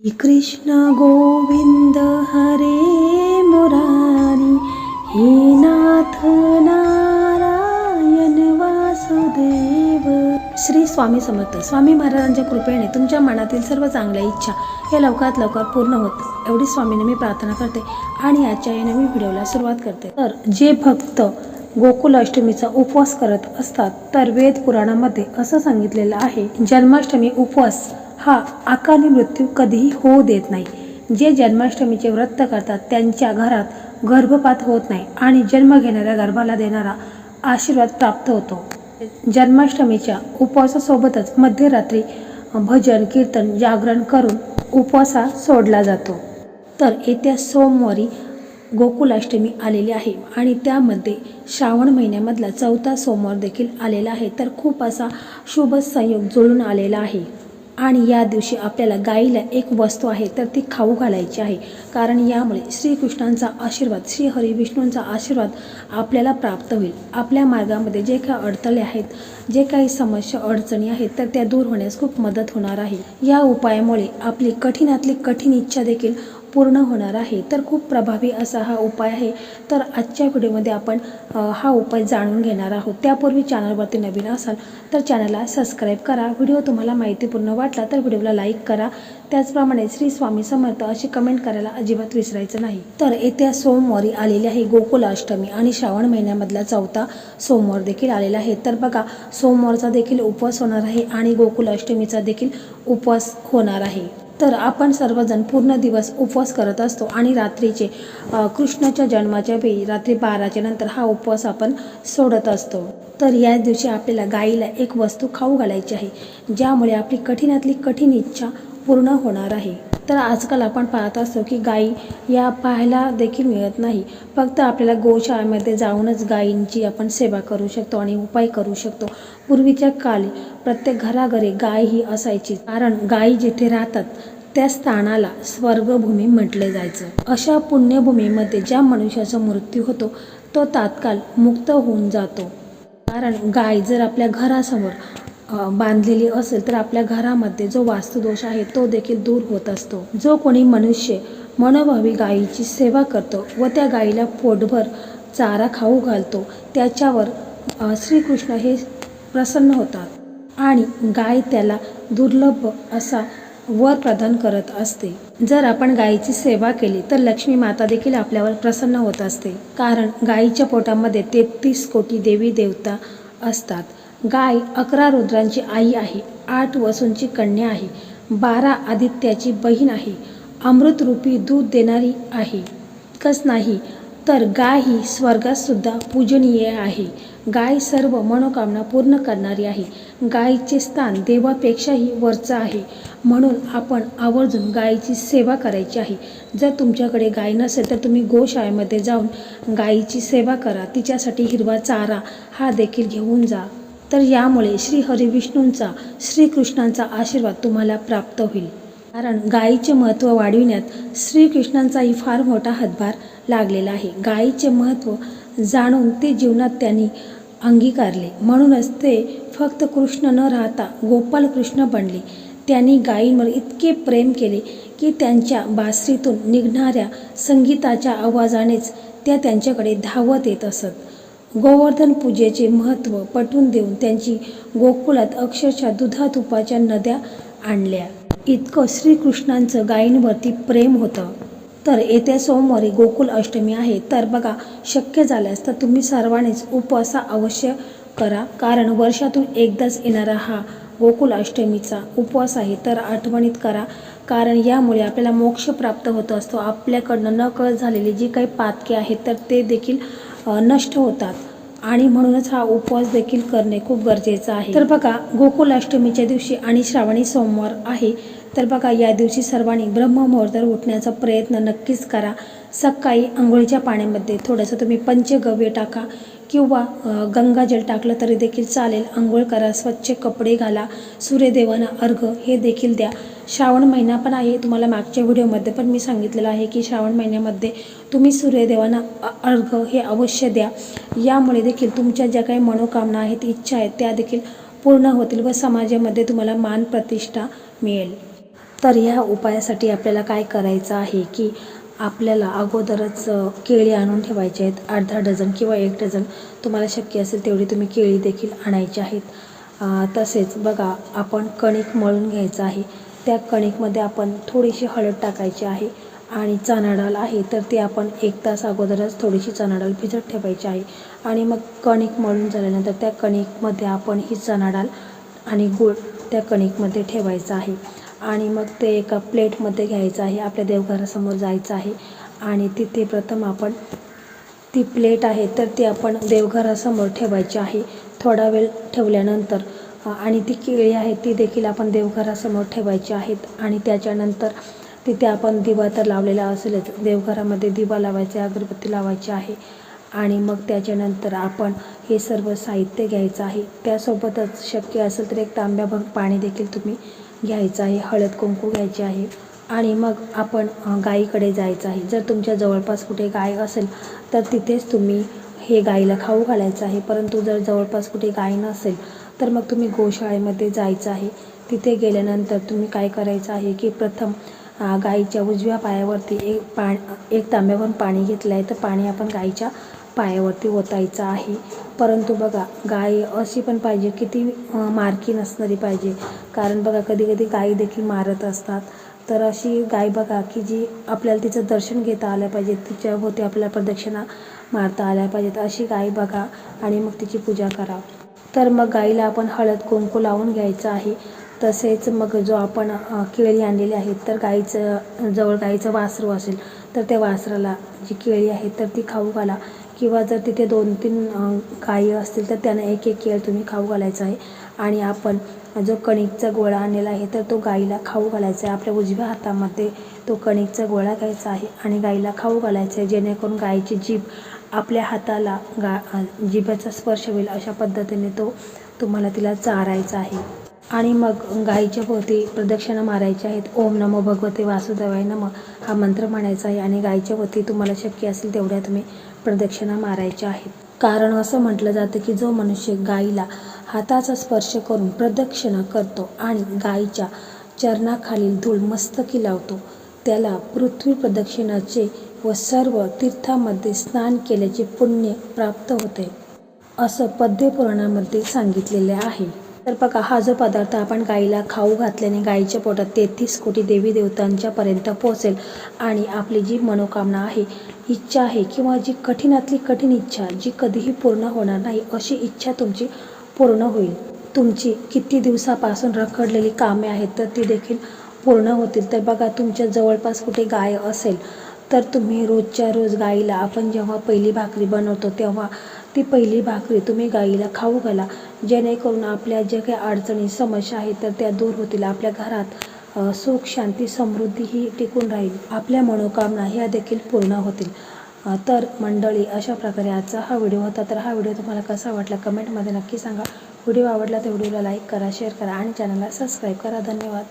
कृष्ण गोविंद हरे मुरारी हे नाथ नारायण वासुदेव. श्री स्वामी समर्थ स्वामी महाराजांच्या कृपेने तुमच्या मनातील सर्व चांगल्या इच्छा या लवकरात लवकर पूर्ण होत एवढी स्वामीने मी प्रार्थना करते आणि आजच्या या नवीन व्हिडिओला सुरुवात करते. तर जे भक्त गोकुल अष्टमीचा उपवास करत असतात तर वेद पुराणामध्ये असं सांगितलेलं आहे जन्माष्टमी उपवास हा अकाली मृत्यू कधीही होऊ देत नाही. जे जन्माष्टमीचे व्रत करतात त्यांच्या घरात गर्भपात होत नाही आणि जन्म घेणाऱ्या गर्भाला देणारा आशीर्वाद प्राप्त होतो. जन्माष्टमीच्या उपवासासोबतच मध्यरात्री भजन कीर्तन जागरण करून उपवासा सोडला जातो. तर येत्या सोमवारी गोकुलाष्टमी आलेली आहे आणि त्यामध्ये श्रावण महिन्यामधला चौथा सोमवार देखील आलेला आहे. तर खूप असा शुभ संयोग जुळून आलेला आहे. आणि या दिवशी आपल्याला गाईला एक वस्तू आहे तर ती खाऊ घालायची आहे. कारण यामुळे श्रीकृष्णांचा आशीर्वाद श्री हरी विष्णूंचा आशीर्वाद आपल्याला प्राप्त होईल. आपल्या मार्गामध्ये जे काही अडथळे आहेत जे काही समस्या अडचणी आहेत तर त्या दूर होण्यास खूप मदत होणार आहे. या उपायामुळे आपली कठीणातली कठीण इच्छा देखील पूर्ण होणार आहे. तर खूप प्रभावी असा हा उपाय आहे. तर आजच्या व्हिडिओमध्ये आपण हा उपाय जाणून घेणार आहोत. त्यापूर्वी चॅनलवरती नवीन असाल तर चॅनलला सबस्क्राईब करा. व्हिडिओ तुम्हाला माहितीपूर्ण वाटला तर व्हिडिओला लाईक करा. त्याचप्रमाणे श्री स्वामी समर्थ अशी कमेंट करायला अजिबात विसरायचं नाही. तर येत्या सोमवारी आलेली आहे गोकुलाष्टमी आणि श्रावण महिन्यामधला चौथा सोमवार देखील आलेला आहे. तर बघा सोमवारचा देखील उपवास होणार आहे आणि गोकुलाष्टमीचा देखील उपवास होणार आहे. तर आपण सर्वजण पूर्ण दिवस उपवास करत असतो आणि रात्रीचे कृष्णाच्या जन्माच्या वेळी रात्री बाराच्या नंतर हा उपवास आपण सोडत असतो. तर या दिवशी आपल्याला गाईला एक वस्तू खाऊ घालायची आहे ज्यामुळे आपली कठीणातली कठीण इच्छा पूर्ण होणार आहे. तर आजकाल आपण पाहत असतो की गायी या पाहायला देखील मिळत नाही. फक्त आपल्याला गोशाळेमध्ये जाऊनच गायींची आपण सेवा करू शकतो आणि उपाय करू शकतो. पूर्वीच्या काळी प्रत्येक घराघरी गाय ही असायची. कारण गायी जिथे राहतात त्या स्थानाला स्वर्गभूमी म्हटले जायचं. अशा पुण्यभूमीमध्ये ज्या मनुष्याचा मृत्यू होतो तो तात्काळ मुक्त होऊन जातो. कारण गाय जर आपल्या घरासमोर बांधलेली असेल तर आपल्या घरामध्ये जो वास्तुदोष आहे तो देखील दूर होत असतो. जो कोणी मनुष्य मनोभावी गायीची सेवा करतो व त्या गायीला पोटभर चारा खाऊ घालतो त्याच्यावर श्रीकृष्ण हे प्रसन्न होतात आणि गाय त्याला दुर्लभ असा वर प्रदान करत असते. जर आपण गायीची सेवा केली तर लक्ष्मी माता देखील आपल्यावर प्रसन्न होत असते. कारण गायीच्या पोटामध्ये तेहतीस कोटी देवी देवता असतात. गाय अकरा रुद्रांची आई आहे आठ वसूंची कन्या आहे बारा आदित्याची बहीण आहे अमृतरूपी दूध देणारी आहे. इतकंच नाही तर गाय ही स्वर्गातसुद्धा पूजनीय आहे. गाय सर्व मनोकामना पूर्ण करणारी आहे. गायीचे स्थान देवापेक्षाही वरचं आहे. म्हणून आपण आवर्जून गायीची सेवा करायची आहे. जर तुमच्याकडे गाय नसेल तर तुम्ही गोशाळेमध्ये जाऊन गायीची सेवा करा. तिच्यासाठी हिरवा चारा हा देखील घेऊन जा. तर यामुळे श्री हरिविष्णूंचा श्रीकृष्णांचा आशीर्वाद तुम्हाला प्राप्त होईल. कारण गायीचे महत्त्व वाढविण्यात श्रीकृष्णांचाही फार मोठा हातभार लागलेला आहे. गायीचे महत्त्व जाणून ते जीवनात त्यांनी अंगीकारले. म्हणूनच ते फक्त कृष्ण न राहता गोपाल कृष्ण बनले. त्यांनी गायींवर इतके प्रेम केले की त्यांच्या बासरीतून निघणाऱ्या संगीताच्या आवाजानेच त्या त्यांच्याकडे धावत येत असत. गोवर्धन पूजेचे महत्त्व पटवून देऊन त्यांची गोकुळात अक्षरशः दुधातुपाच्या नद्या आणल्या. इतकं श्रीकृष्णांचं गायींवरती प्रेम होतं. तर येत्या सोमवारी गोकुल अष्टमी आहे. तर बघा शक्य झाल्यास तर तुम्ही सर्वांनीच उपवासा अवश्य करा. कारण वर्षातून एकदाच येणारा हा गोकुल अष्टमीचा उपवास आहे. तर आठवणीत करा. कारण यामुळे आपल्याला मोक्ष प्राप्त होत असतो. आपल्याकडनं नकळत झालेली जी काही पातके आहेत तर ते देखील नष्ट होतात. आणि म्हणूनच हा उपवास देखील करणे खूप गरजेचं आहे. तर बघा गोकुलाष्टमीच्या दिवशी आणि श्रावणी सोमवार आहे. तर बघा या दिवशी सर्वांनी ब्रह्ममुहूर्तावर उठण्याचा प्रयत्न नक्कीच करा. सकाळी आंघोळीच्या पाण्यामध्ये थोडंसं तुम्ही पंचगव्य टाका किंवा गंगाजल टाकलं तरी देखील चालेल. आंघोळ करा स्वच्छ कपडे घाला सूर्यदेवांना अर्घ हे देखील द्या. श्रावण महिना पण आहे तुम्हाला मागच्या व्हिडिओमध्ये पण मी सांगितलेलं आहे की श्रावण महिन्यामध्ये तुम्ही सूर्यदेवांना अर्घ हे अवश्य द्या. यामुळे देखील तुमच्या ज्या काही मनोकामना आहेत इच्छा आहेत त्या देखील पूर्ण होतील व समाजामध्ये तुम्हाला मान प्रतिष्ठा मिळेल. तर ह्या उपायासाठी आपल्याला काय करायचं आहे की आपल्याला अगोदरच केळी आणून ठेवायची आहेत. अर्धा डझन किंवा एक डझन तुम्हाला शक्य असेल तेवढी तुम्ही केळी देखील आणायची आहेत. तसेच बघा आपण कणिक मळून घ्यायचं आहे. त्या कणिकमध्ये आपण थोडीशी हळद टाकायची आहे आणि चणा डाळ आहे तर ती आपण एक तास अगोदरच थोडीशी चणा डाळ भिजत ठेवायची आहे. आणि मग कणिक मळून झाल्यानंतर त्या कणिकमध्ये आपण ही चणा डाळ आणि गूळ त्या कणिकमध्ये ठेवायचं आहे. आणि मग ते एका प्लेटमध्ये घ्यायचं आहे आपल्या देवघरासमोर जायचं आहे. आणि तिथे प्रथम आपण ती प्लेट आहे तर ती आपण देवघरासमोर ठेवायची आहे थोडा वेळ ठेवल्यानंतर. आणि ती केळी आहे ती देखील आपण देवघरासमोर ठेवायची आहेत. आणि त्याच्यानंतर तिथे आपण दिवा तर लावलेला असेलच देवघरामध्ये दिवा लावायचा आहे अगरबत्ती लावायची आहे. आणि मग त्याच्यानंतर आपण हे सर्व साहित्य घ्यायचं आहे. त्यासोबतच शक्य असेल तर एक तांब्याभर पाणी देखील तुम्ही घ्यायचं आहे हळद कुंकू घ्यायचे आहे आणि मग आपण गाईकडे जायचं आहे. जर तुमच्या जवळपास कुठे गाय असेल तर तिथेच तुम्ही हे गाईला खाऊ घालायचं आहे. परंतु जर जवळपास कुठे गाय नसेल तर मग तुम्ही गोशाळेमध्ये जायचं आहे. तिथे गेल्यानंतर तुम्ही काय करायचं आहे की प्रथम गाईच्या उजव्या पायावरती एक पा एक तांब्यावरून पाणी घेतलं आहे तर पाणी आपण गाईच्या पायावरती ओतायचं आहे. परंतु बघा गाय अशी पण पाहिजे की ती मारकी नसणारी पाहिजे. कारण बघा कधी कधी देखील मारत असतात. तर अशी गाय बघा की जी आपल्याला तिचं दर्शन घेता आलं पाहिजे तिच्याभोवती आपल्याला प्रदक्षिणा मारता आल्या पाहिजेत अशी गाय बघा आणि मग तिची पूजा करा. तर मग गाईला आपण हळद कुंकू लावून घ्यायचं आहे. तसेच मग जो आपण केळी आणलेली आहेत तर गाईचं जवळ गाईचं वासरू असेल तर त्या वासराला जी केळी आहे तर ती खाऊ घाला. किंवा जर तिथे दोन तीन गायी असतील तर त्यांना एक एक केळ तुम्ही खाऊ घालायचं आहे. आणि आपण जो कणिकचा गोळा आणलेला आहे तर तो गाईला खाऊ घालायचा आहे. आपल्या उजव्या हातामध्ये तो कणिकचा गोळा घ्यायचा आहे आणि गाईला खाऊ घालायचा आहे. जेणेकरून गाईची जीभ आपल्या हाताला गा जिभेचा स्पर्श होईल अशा पद्धतीने तो तुम्हाला तिला चारायचा आहे. आणि मग गाईच्या भोवती प्रदक्षिणा मारायच्या आहेत. ओम नमो भगवते वासुदेवाय नम. हा मंत्र म्हणायचा आहे आणि गाईच्या भोवती तुम्हाला शक्य असेल तेवढ्या तुम्ही प्रदक्षिणा मारायच्या आहेत. कारण असं म्हटलं जातं की जो मनुष्य गाईला हाताचा स्पर्श करून प्रदक्षिणा करतो आणि गाईच्या चरणाखालील धूळ मस्तकी लावतो त्याला पृथ्वी प्रदक्षिणाचे व सर्व तीर्थामध्ये स्नान केल्याचे पुण्य प्राप्त होते असं पद्यपुराणामध्ये सांगितलेले आहे. तर बघा हा जो पदार्थ आपण गाईला खाऊ घातल्याने गाईच्या पोटात तेहतीस कोटी देवी देवतांच्यापर्यंत पोहोचेल. आणि आपली जी मनोकामना आहे इच्छा आहे किंवा जी कठीणातली कठीण इच्छा जी कधीही पूर्ण होणार नाही अशी इच्छा तुमची पूर्ण होईल. तुमची किती दिवसापासून रखडलेली कामे आहेत तर ती देखील पूर्ण होतील. तर बघा तुमच्या जवळपास कुठे गाय असेल तर तुम्ही रोजच्या रोज गाईला आपण जेव्हा पहिली भाकरी बनवतो तेव्हा ती पहिली भाकरी तुम्ही गाईला खाऊ घाला. जेणेकरून आपल्या ज्या काही अडचणी समस्या आहेत तर त्या दूर होतील. आपल्या घरात सुख शांती समृद्धी ही टिकून राहील. आपल्या मनोकामना ह्या देखील पूर्ण होतील. तर मंडळी अशा प्रकारे आजचा हा व्हिडिओ होता. तर हा व्हिडिओ तुम्हाला कसा वाटला कमेंटमध्ये नक्की सांगा. व्हिडिओ आवडला तर व्हिडिओला लाईक करा शेअर करा आणि चॅनलला सबस्क्राईब करा. धन्यवाद.